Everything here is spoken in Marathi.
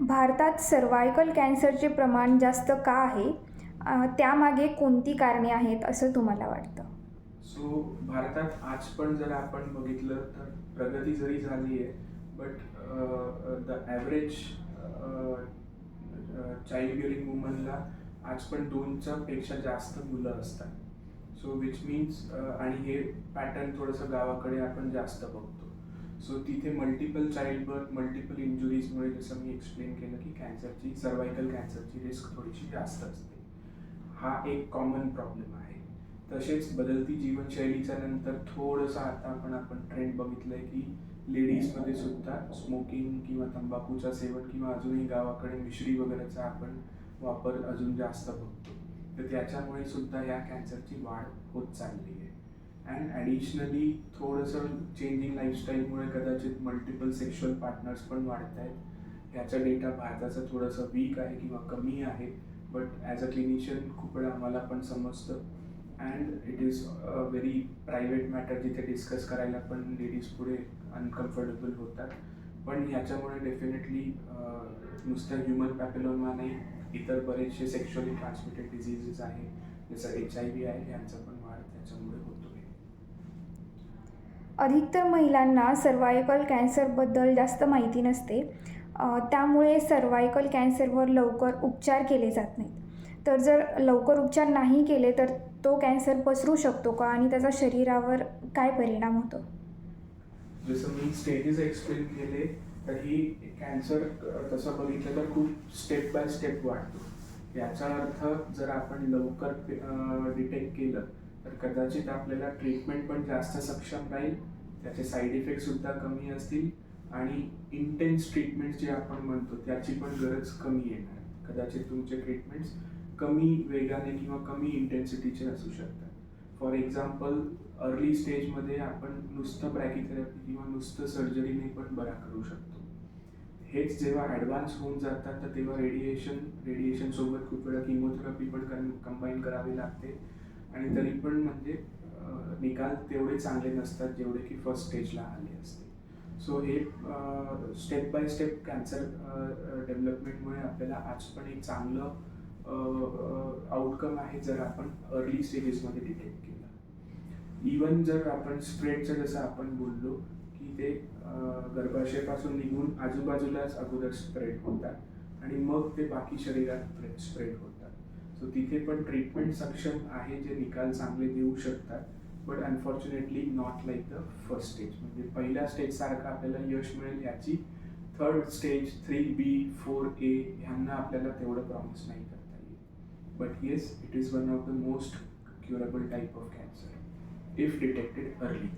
भारतात सर्वायकल कॅन्सरचे प्रमाण जास्त का आहे? त्यामागे कोणती कारणे आहेत असं तुम्हाला वाटतं? सो भारतात आज पण जर आपण बघितलं तर प्रगती जरी झाली आहे but the average child bearing वुमनला आज पण दोनच्या पेक्षा जास्त मुलं असतात. सो विच मीन्स आणि हे पॅटर्न थोडंसं गावाकडे आपण जास्त बघतो. सो तिथे मल्टिपल चाइल्ड बर्थ मल्टिपल इंजुरीजमुळे जसं मी एक्सप्लेन केलं की कॅन्सरची सर्वायकल कॅन्सरची रिस्क थोडीशी जास्त असते. हा एक कॉमन प्रॉब्लेम आहे. तसेच बदलती जीवनशैलीच्या नंतर थोडंसं आता आपण आपण ट्रेंड बघितलंय की लेडीजमध्ये सुद्धा स्मोकिंग किंवा तंबाखूचा सेवन किंवा अजूनही गावाकडे मिश्री वगैरेचा आपण वापर अजून जास्त बघतो. तर त्याच्यामुळे सुद्धा या कॅन्सरची वाढ होत चालली आहे. अँड ॲडिशनली थोडंसं चेंजिंग लाईफस्टाईलमुळे कदाचित मल्टिपल सेक्शुअल पार्टनर्स पण वाढत आहेत. ह्याचा डेटा भारताचा थोडासा वीक आहे किंवा कमी आहे बट ॲज अ क्लिनिशियन खूप वेळा आम्हाला पण समजतं. And it is a very private matter जिथे डिस्कस करायला पण लेडीज पुढे अनकम्फर्टेबल होतात. पण ह्याच्यामुळे डेफिनेटली नुसतं ह्युमन पॅपेलोमा नाही इतर बरेचसे सेक्शुअली ट्रान्समिटेड डिझिजेस आहे जसं एच आय व्ही आहे यांचा पण वाढ त्याच्यामुळे होतो. अधिकतर महिलांना सर्वायकल कॅन्सरबद्दल जास्त माहिती नसते. त्यामुळे सर्वायकल कॅन्सरवर लवकर उपचार केले जात नाहीत. तर जर लवकर उपचार नाही केले तर तो कॅन्सर पसरू शकतो का आणि त्याचा शरीरावर काय परिणाम होतो? जसं मी स्टेजेस एक्सप्लेन केले तर ही कॅन्सर तसं बघितलं तर खूप स्टेप बाय स्टेप वाढतो. याचा अर्थ जर आपण लवकर डिटेक्ट केलं तर कदाचित आपल्याला ट्रीटमेंट पण जास्त सक्षम राहील त्याचे साईड इफेक्ट सुद्धा कमी असतील आणि इंटेन्स ट्रीटमेंट जे आपण म्हणतो त्याची पण गरज कमी येणार. कदाचित तुमचे ट्रीटमेंट्स कमी वेगाने किंवा कमी इंटेन्सिटीचे असू शकतात. फॉर एक्झाम्पल अर्ली स्टेजमध्ये आपण नुसतं ब्रॅकिथेरपी किंवा नुसतं सर्जरीने पण बरा करू शकतो. हेच जेव्हा ॲडव्हान्स होऊन जातात तर तेव्हा रेडिएशन रेडिएशनसोबत खूप वेळा किमोथेरपी पण कंबाईन करावी लागते. आणि तरी पण म्हणजे निकाल तेवढे चांगले नसतात जेवढे की फर्स्ट स्टेजला आले असते. सो हे स्टेप बाय स्टेप कॅन्सर डेव्हलपमेंटमुळे आपल्याला आज पण एक चांगलं आउटकम आहे जर आपण अर्ली स्टेजेसमध्ये डिटेक्ट केलं. इवन जर आपण स्प्रेडचं जसं आपण बोललो की ते गर्भाशयापासून निघून आजूबाजूलाच अगोदर स्प्रेड होतात आणि मग ते बाकी शरीरात स्प्रेड होतात. सो तिथे पण ट्रीटमेंट सक्षम आहे जे निकाल चांगले देऊ शकतात. But unfortunately not like the first stage म्हणजे पहिल्या स्टेजसारखं आपल्याला यश मिळेल याची. Third stage three B four A ह्यांना आपल्याला तेवढं प्रॉमिस नाही करता येईल. But yes it is one of the most curable type of cancer if detected early